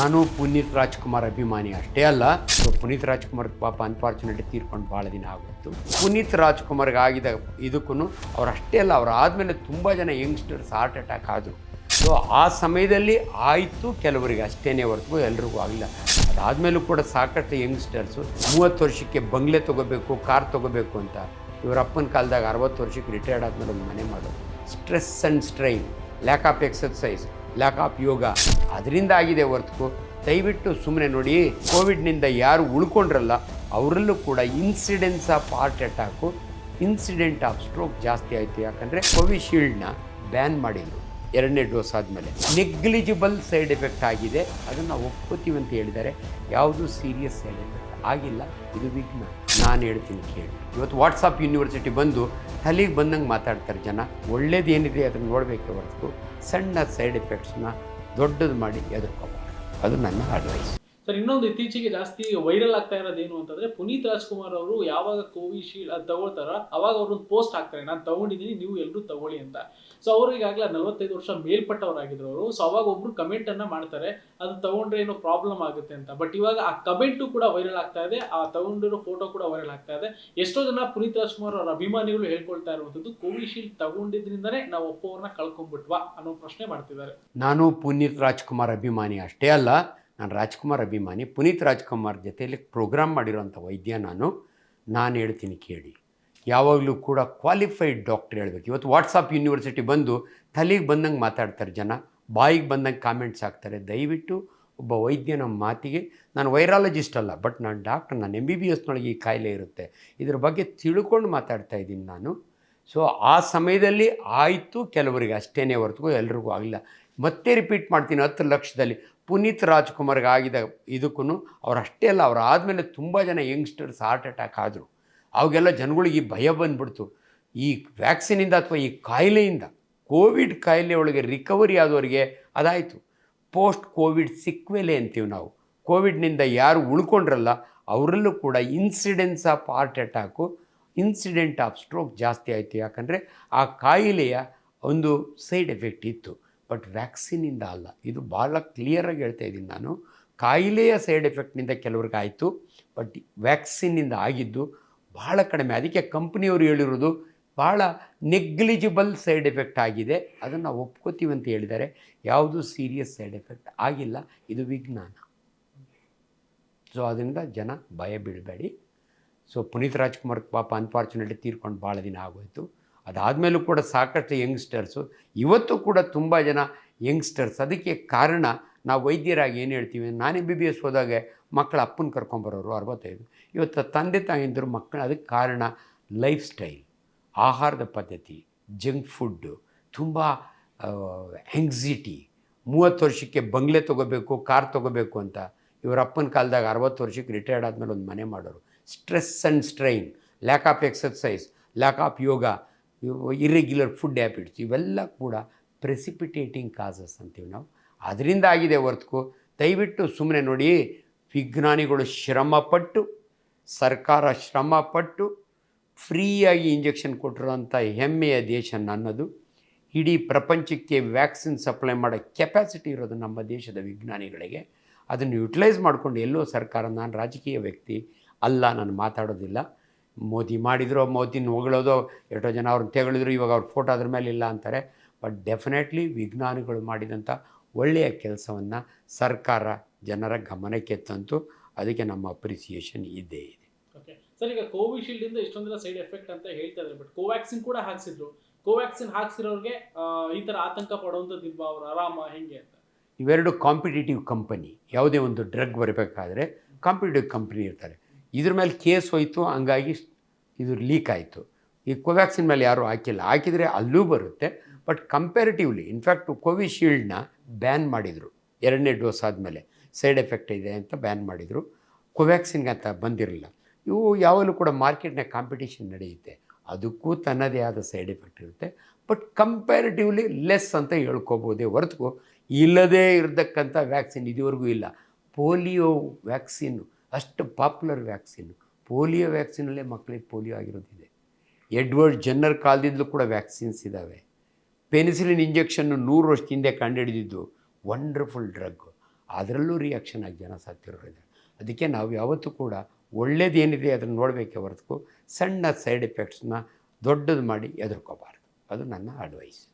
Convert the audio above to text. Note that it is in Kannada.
ನಾನು ಪುನೀತ್ ರಾಜ್ಕುಮಾರ್ ಅಭಿಮಾನಿ ಅಷ್ಟೇ ಅಲ್ಲ, ಸೊ ಪುನೀತ್ ರಾಜ್ಕುಮಾರ್ ಪಾಪ ಅನ್ಫಾರ್ಚುನೇಟ್ಲಿ ತೀರ್ಕೊಂಡು ಭಾಳ ದಿನ ಆಗುತ್ತೆ ಪುನೀತ್ ರಾಜ್ಕುಮಾರ್ಗೆ ಆಗಿದ ಇದಕ್ಕೂ ಅವ್ರು ಅಷ್ಟೇ ಅಲ್ಲ, ಅವ್ರು ಆದಮೇಲೆ ತುಂಬ ಜನ ಯಂಗ್ಸ್ಟರ್ಸ್ ಹಾರ್ಟ್ ಅಟ್ಯಾಕ್ ಆದರು. ಸೊ ಆ ಸಮಯದಲ್ಲಿ ಆಯಿತು ಕೆಲವರಿಗೆ ಅಷ್ಟೇ ಹೊರತು ಎಲ್ರಿಗೂ ಆಗಿಲ್ಲ. ಅದಾದಮೇಲೂ ಕೂಡ ಸಾಕಷ್ಟು ಯಂಗ್ಸ್ಟರ್ಸು ಮೂವತ್ತು ವರ್ಷಕ್ಕೆ ಬಂಗ್ಲೆ ತೊಗೋಬೇಕು, ಕಾರ್ ತೊಗೋಬೇಕು ಅಂತ ಇವ್ರ ಅಪ್ಪನ ಕಾಲದಾಗ ಅರವತ್ತು ವರ್ಷಕ್ಕೆ ರಿಟೈರ್ಡ್ ಆದಮೇಲೆ ಒಂದು ಮನೆ ಮಾಡೋದು. Stress and strain lack of exercise lack of yoga ಅದರಿಂದ ಆಗಿದೆ ಹೊರತು ದಯವಿಟ್ಟು ಸುಮ್ಮನೆ ನೋಡಿ, ಕೋವಿಡ್ನಿಂದ ಯಾರು ಉಳ್ಕೊಂಡ್ರಲ್ಲ, ಅವರಲ್ಲೂ ಕೂಡ incidence of heart attack incident of stroke ಜಾಸ್ತಿ ಆಯಿತು. ಯಾಕಂದರೆ ಕೋವಿಶೀಲ್ಡ್ನ ಬ್ಯಾನ್ ಮಾಡಿದರು ಎರಡನೇ ಡೋಸ್ ಆದಮೇಲೆ. ನೆಗ್ಲಿಜಿಬಲ್ ಸೈಡ್ ಎಫೆಕ್ಟ್ ಆಗಿದೆ. ಅದನ್ನು ಒಪ್ಕೋತೀವಿ ಅಂತ ಹೇಳಿದ್ದಾರೆ. ಯಾವುದು ಸೀರಿಯಸ್ ಸೈಡ್ ಎಫೆಕ್ಟ್ ಆಗಿಲ್ಲ. ಇದು ವಿಘ್ನ ನಾನು ಹೇಳ್ತೀನಿ ಕೇಳಿ. ಇವತ್ತು ವಾಟ್ಸಪ್ ಯೂನಿವರ್ಸಿಟಿ ಬಂದು ತಲೆಗೆ ಬಂದಂಗೆ ಮಾತಾಡ್ತಾರೆ ಜನ. ಒಳ್ಳೇದು ಏನಿದೆ ಅದನ್ನು ನೋಡಬೇಕೆ ಹೊರತು. ಸಣ್ಣ ಸೈಡ್ ಎಫೆಕ್ಟ್ಸನ್ನ ದೊಡ್ಡದು ಮಾಡಿ ಎದುರ್ಕೋಬೇಕು. ಅದು ನನ್ನ ಅಡ್ವೈಸ್ ಸರ್, ಇನ್ನೊಂದು ಇತ್ತೀಚೆಗೆ ಜಾಸ್ತಿ ವೈರಲ್ ಆಗ್ತಾ ಇರೋದು ಏನು ಅಂತಂದ್ರೆ ಪುನೀತ್ ರಾಜ್ಕುಮಾರ್ ಅವರು ಯಾವಾಗ ಕೋವಿಶೀಲ್ಡ್ ಅದು ತಗೊಳ್ತಾರ ಅವಾಗ ಅವರು ಒಂದು ಪೋಸ್ಟ್ ಹಾಕ್ತಾರೆ, ನಾನು ತಗೊಂಡಿದ್ದೀನಿ, ನೀವು ಎಲ್ಲರೂ ತಗೊಳ್ಳಿ ಅಂತ. ಸೊ ಅವರು ನಲವತ್ತೈದು ವರ್ಷ ಮೇಲ್ಪಟ್ಟವರಾಗಿದ್ರು. ಅವರು ಸೊ ಅವಾಗ ಒಬ್ರು ಕಮೆಂಟ್ ಅನ್ನ ಮಾಡ್ತಾರೆ, ಅದು ತಗೊಂಡ್ರೆ ಏನೋ ಪ್ರಾಬ್ಲಮ್ ಆಗುತ್ತೆ ಅಂತ. ಬಟ್ ಇವಾಗ ಆ ಕಮೆಂಟು ಕೂಡ ವೈರಲ್ ಆಗ್ತಾ ಇದೆ, ಆ ತಗೊಂಡಿರೋ ಫೋಟೋ ಕೂಡ ವೈರಲ್ ಆಗ್ತಾ ಇದೆ. ಎಷ್ಟೋ ಜನ ಪುನೀತ್ ರಾಜ್ಕುಮಾರ್ ಅವರ ಅಭಿಮಾನಿಗಳು ಹೇಳ್ಕೊಳ್ತಾ ಇರುವಂತದ್ದು ಕೋವಿಶೀಲ್ಡ್ ತಗೊಂಡಿದ್ರಿಂದನೇ ನಾವು ಒಪ್ಪೋರ್ನ ಕಳ್ಕೊಂಡ್ಬಿಟ್ವಾ ಅನ್ನೋ ಪ್ರಶ್ನೆ ಮಾಡ್ತಿದ್ದಾರೆ. ನಾನು ಪುನೀತ್ ರಾಜ್ಕುಮಾರ್ ಅಭಿಮಾನಿ ಅಷ್ಟೇ ಅಲ್ಲ ನಾನು ರಾಜ್ಕುಮಾರ್ ಅಭಿಮಾನಿ, ಪುನೀತ್ ರಾಜ್ಕುಮಾರ್ ಜೊತೆಯಲ್ಲಿ ಪ್ರೋಗ್ರಾಮ್ ಮಾಡಿರೋಂಥ ವೈದ್ಯ ನಾನು. ನಾನು ಹೇಳ್ತೀನಿ ಕೇಳಿ. ಯಾವಾಗಲೂ ಕೂಡ ಕ್ವಾಲಿಫೈಡ್ ಡಾಕ್ಟರ್ ಹೇಳಬೇಕು. ಇವತ್ತು ವಾಟ್ಸಪ್ ಯೂನಿವರ್ಸಿಟಿ ಬಂದು ತಲೆಗೆ ಬಂದಂಗೆ ಮಾತಾಡ್ತಾರೆ ಜನ, ಬಾಯಿಗೆ ಬಂದಂಗೆ ಕಾಮೆಂಟ್ಸ್ ಹಾಕ್ತಾರೆ. ದಯವಿಟ್ಟು ಒಬ್ಬ ವೈದ್ಯನ ಮಾತಿಗೆ, ನಾನು ವೈರಾಲಜಿಸ್ಟ್ ಅಲ್ಲ ಬಟ್ ನಾನು ಡಾಕ್ಟರ್ ನಾನು ಎಂ ಬಿ ಬಿ ಎಸ್ನೊಳಗೆ ಈ ಕಾಯಿಲೆ ಇರುತ್ತೆ. ಇದ್ರ ಬಗ್ಗೆ ತಿಳ್ಕೊಂಡು ಮಾತಾಡ್ತಾ ಇದ್ದೀನಿ ನಾನು. ಸೊ ಆ ಸಮಯದಲ್ಲಿ ಆಯಿತು ಕೆಲವರಿಗೆ ಅಷ್ಟೇ ಹೊರತು ಎಲ್ರಿಗೂ ಆಗಿಲ್ಲ. ಮತ್ತೆ ರಿಪೀಟ್ ಮಾಡ್ತೀನಿ, ಹತ್ತು ಲಕ್ಷದಲ್ಲಿ. ಪುನೀತ್ ರಾಜ್ಕುಮಾರ್ಗೆ ಆಗಿದ ಇದಕ್ಕೂ ಅವ್ರು ಅಲ್ಲ, ಅವ್ರು ಆದಮೇಲೆ ತುಂಬ ಜನ ಯಂಗ್ಸ್ಟರ್ಸ್ ಹಾರ್ಟ್ ಅಟ್ಯಾಕ್ ಆದರು. ಅವಾಗೆಲ್ಲ ಜನಗಳಿಗೆ ಈ ಭಯ ಬಂದ್ಬಿಡ್ತು. ಈ ವ್ಯಾಕ್ಸಿನಿಂದ ಅಥವಾ ಈ ಕಾಯಿಲೆಯಿಂದ, ಕೋವಿಡ್ ಕಾಯಿಲೆ ಒಳಗೆ ರಿಕವರಿ ಆದವರಿಗೆ ಅದಾಯಿತು. ಪೋಸ್ಟ್ ಕೋವಿಡ್ ಸಿಕ್ವೆಲೆ ಅಂತೀವಿ ನಾವು. ಕೋವಿಡ್ನಿಂದ ಯಾರು ಉಳ್ಕೊಂಡ್ರಲ್ಲ, ಅವರಲ್ಲೂ ಕೂಡ incidence of heart attack, incident of stroke ಜಾಸ್ತಿ ಆಯಿತು. ಯಾಕಂದರೆ ಆ ಕಾಯಿಲೆಯ ಒಂದು ಸೈಡ್ ಎಫೆಕ್ಟ್ ಇತ್ತು. ಬಟ್ ವ್ಯಾಕ್ಸಿನಿಂದ ಅಲ್ಲ. ಇದು ಭಾಳ ಕ್ಲಿಯರಾಗಿ ಹೇಳ್ತಾ ಇದ್ದೀನಿ ನಾನು. ಕಾಯಿಲೆಯ ಸೈಡ್ ಎಫೆಕ್ಟ್ನಿಂದ ಕೆಲವ್ರಿಗೆ ಆಯಿತು, ಬಟ್ ವ್ಯಾಕ್ಸಿನ್ನಿಂದ ಆಗಿದ್ದು ಭಾಳ ಕಡಿಮೆ. ಅದಕ್ಕೆ ಕಂಪ್ನಿಯವರು ಹೇಳಿರೋದು ಭಾಳ ನೆಗ್ಲಿಜಿಬಲ್ ಸೈಡ್ ಎಫೆಕ್ಟ್ ಆಗಿದೆ. ಅದನ್ನು ಒಪ್ಕೋತೀವಿ ಅಂತ ಹೇಳಿದ್ದಾರೆ. ಯಾವುದು ಸೀರಿಯಸ್ ಸೈಡ್ ಎಫೆಕ್ಟ್ ಆಗಿಲ್ಲ. ಇದು ವಿಜ್ಞಾನ. ಸೊ ಅದರಿಂದ ಜನ ಭಯ ಬೀಳಬೇಡಿ. ಸೊ ಪುನೀತ್ ರಾಜ್ಕುಮಾರ್ ಪಾಪ ಅನ್ಫಾರ್ಚುನೇಟ್ಲಿ ತೀರ್ಕೊಂಡು ಭಾಳ ದಿನ ಆಗೋಯ್ತು. ಅದಾದಮೇಲೂ ಕೂಡ ಸಾಕಷ್ಟು ಯಂಗ್ಸ್ಟರ್ಸು, ಇವತ್ತು ಕೂಡ ತುಂಬ ಜನ ಯಂಗ್ಸ್ಟರ್ಸ್. ಅದಕ್ಕೆ ಕಾರಣ ನಾವು ವೈದ್ಯರಾಗಿ ಏನು ಹೇಳ್ತೀವಿ, ನಾನು ಎಂ ಬಿ ಬಿ ಎಸ್ ಹೋದಾಗ ಮಕ್ಕಳ ಅಪ್ಪನ ಕರ್ಕೊಂಬರೋರು ಅರವತ್ತೈದು. ಇವತ್ತು ತಂದೆ ತಾಯಿಂದರು ಮಕ್ಕಳು ಅದಕ್ಕೆ ಕಾರಣ ಲೈಫ್ ಸ್ಟೈಲ್, ಆಹಾರದ ಪದ್ಧತಿ, ಜಂಕ್ ಫುಡ್ಡು ತುಂಬ ಆ್ಯಂಗ್ಸಿಟಿ ಮೂವತ್ತು ವರ್ಷಕ್ಕೆ ಬಂಗ್ಲೆ ತೊಗೋಬೇಕು, ಕಾರ್ ತೊಗೋಬೇಕು ಅಂತ. ಇವರ ಅಪ್ಪನ ಕಾಲದಾಗ ಅರವತ್ತು ವರ್ಷಕ್ಕೆ ರಿಟೈರ್ಡ್ ಆದಮೇಲೆ ಒಂದು ಮನೆ ಮಾಡೋರು. Stress and strain lack of exercise lack of yoga irregular food habits ಇವೆಲ್ಲ ಕೂಡ ಪ್ರೆಸಿಪಿಟೇಟಿಂಗ್ ಕಾಸಸ್ ಅಂತೀವಿ ನಾವು. ಅದರಿಂದ ಆಗಿದೆ ಹೊರತು ದಯವಿಟ್ಟು ಸುಮ್ಮನೆ ನೋಡಿ, ವಿಜ್ಞಾನಿಗಳು ಶ್ರಮಪಟ್ಟು, ಸರ್ಕಾರ ಶ್ರಮಪಟ್ಟು, ಫ್ರೀಯಾಗಿ ಇಂಜೆಕ್ಷನ್ ಕೊಟ್ಟಿರೋಂಥ ಹೆಮ್ಮೆಯ ದೇಶ ನನ್ನದು. ಇಡೀ ಪ್ರಪಂಚಕ್ಕೆ ವ್ಯಾಕ್ಸಿನ್ ಸಪ್ಲೈ ಮಾಡೋ ಕೆಪ್ಯಾಸಿಟಿ ಇರೋದು ನಮ್ಮ ದೇಶದ ವಿಜ್ಞಾನಿಗಳಿಗೆ. ಅದನ್ನು ಯುಟಿಲೈಸ್ ಮಾಡಿಕೊಂಡು ಎಲ್ಲೋ ಸರ್ಕಾರ, ನಾನು ರಾಜಕೀಯ ವ್ಯಕ್ತಿ ಅಲ್ಲ, ನಾನು ಮಾತಾಡೋದಿಲ್ಲ. ಮೋದಿ ಮಾಡಿದ್ರು ಮೋದಿನ ಹೊಗಳೋದು ಎಷ್ಟೋ ಜನ ಅವ್ರನ್ನ ತೆಗಳಿದ್ರು ಇವಾಗ ಅವ್ರ ಫೋಟೋ ಅದ್ರ ಮೇಲೆ ಇಲ್ಲ ಅಂತಾರೆ. ಬಟ್ ಡೆಫಿನೆಟ್ಲಿ ವಿಜ್ಞಾನಿಗಳು ಮಾಡಿದಂಥ ಒಳ್ಳೆಯ ಕೆಲಸವನ್ನು ಸರ್ಕಾರ ಜನರ ಗಮನಕ್ಕೆ ತಂತು. ಅದಕ್ಕೆ ನಮ್ಮ ಅಪ್ರಿಸಿಯೇಷನ್ ಇದ್ದೇ ಇದೆ. ಓಕೆ ಸರ್ ಈಗ ಕೋವಿಶೀಲ್ಡ್ ಇಂದ ಇಷ್ಟೊಂದೆಲ್ಲ ಸೈಡ್ ಎಫೆಕ್ಟ್ ಅಂತ ಹೇಳ್ತಾ ಇದ್ದಾರೆ. ಬಟ್ ಕೋವ್ಯಾಕ್ಸಿನ್ ಕೂಡ ಹಾಕ್ಸಿದ್ರು. ಕೋವ್ಯಾಕ್ಸಿನ್ ಹಾಕ್ಸಿರೋರಿಗೆ ಈ ಥರ ಆತಂಕ ಪಡುವಂಥದ್ದು ಇಲ್ವಾ? ಅವ್ರು ಆರಾಮ ಹೆಂಗೆ ಅಂತ? ಇವೆರಡು ಕಾಂಪಿಟೇಟಿವ್ ಕಂಪನಿ ಯಾವುದೇ ಒಂದು ಡ್ರಗ್ ಬರಬೇಕಾದ್ರೆ ಕಾಂಪಿಟೇಟಿವ್ ಕಂಪನಿ ಇರ್ತಾರೆ. ಇದ್ರ ಮೇಲೆ ಕೇಸ್ ಹೋಯಿತು, ಹಂಗಾಗಿ ಇದು ಲೀಕ್ ಆಯಿತು. ಈ ಕೋವ್ಯಾಕ್ಸಿನ್ ಮೇಲೆ ಯಾರೂ ಹಾಕಿಲ್ಲ. ಹಾಕಿದರೆ ಅಲ್ಲೂ ಬರುತ್ತೆ ಬಟ್ ಕಂಪ್ಯಾರಿಟಿವ್ಲಿ ಇನ್ಫ್ಯಾಕ್ಟು ಕೋವಿಶೀಲ್ಡ್ನ ಬ್ಯಾನ್ ಮಾಡಿದರು. ಎರಡನೇ ಡೋಸ್ ಆದಮೇಲೆ ಸೈಡ್ ಎಫೆಕ್ಟ್ ಇದೆ ಅಂತ ಬ್ಯಾನ್ ಮಾಡಿದರು. ಕೋವ್ಯಾಕ್ಸಿನ್ಗೆ ಅಂತ ಬಂದಿರಲಿಲ್ಲ. ಇವು ಯಾವಾಗಲೂ ಕೂಡ ಮಾರ್ಕೆಟ್ನ ಕಾಂಪಿಟೇಷನ್ ನಡೆಯುತ್ತೆ. ಅದಕ್ಕೂ ತನ್ನದೇ ಆದ ಸೈಡ್ ಎಫೆಕ್ಟ್ ಇರುತ್ತೆ. ಬಟ್ ಕಂಪ್ಯಾರಿಟಿವ್ಲಿ ಲೆಸ್ ಅಂತ ಹೇಳ್ಕೊಬೋದೇ ಹೊರತು, ಇಲ್ಲದೇ ಇರತಕ್ಕಂಥ ವ್ಯಾಕ್ಸಿನ್ ಇದುವರೆಗೂ ಇಲ್ಲ. ಪೋಲಿಯೋ ವ್ಯಾಕ್ಸಿನ್ನು ಅಷ್ಟು ಪಾಪ್ಯುಲರ್ ವ್ಯಾಕ್ಸಿನ್. ಪೋಲಿಯೋ ವ್ಯಾಕ್ಸಿನಲ್ಲೇ ಮಕ್ಕಳಿಗೆ ಪೋಲಿಯೋ ಆಗಿರೋದಿದೆ. ಎಡ್ವರ್ಡ್ ಜನ್ನರ್ ಕಾಲದಿಂದಲೂ ಕೂಡ ವ್ಯಾಕ್ಸಿನ್ಸ್ ಇದ್ದಾವೆ ಪೆನಿಸಿಲಿನ್ ಇಂಜೆಕ್ಷನ್ನು ನೂರು ವರ್ಷದ ಹಿಂದೆ ಕಂಡುಹಿಡಿದಿದ್ದು ವಂಡರ್ಫುಲ್ ಡ್ರಗ್. ಅದರಲ್ಲೂ ರಿಯಾಕ್ಷನ್ ಆಗಿ ಜನ ಸತ್ತಿರೋರಿದ್ದಾರೆ ಅದಕ್ಕೆ ನಾವು ಯಾವತ್ತೂ ಕೂಡ ಒಳ್ಳೇದೇನಿದೆ ಅದನ್ನು ನೋಡಬೇಕೆ ಹೊರತು ಸಣ್ಣ ಸೈಡ್ ಎಫೆಕ್ಟ್ಸ್ನ ದೊಡ್ಡದು ಮಾಡಿ ಎದುರ್ಕೋಬಾರ್ದು. ಅದು ನನ್ನ ಅಡ್ವೈಸ್.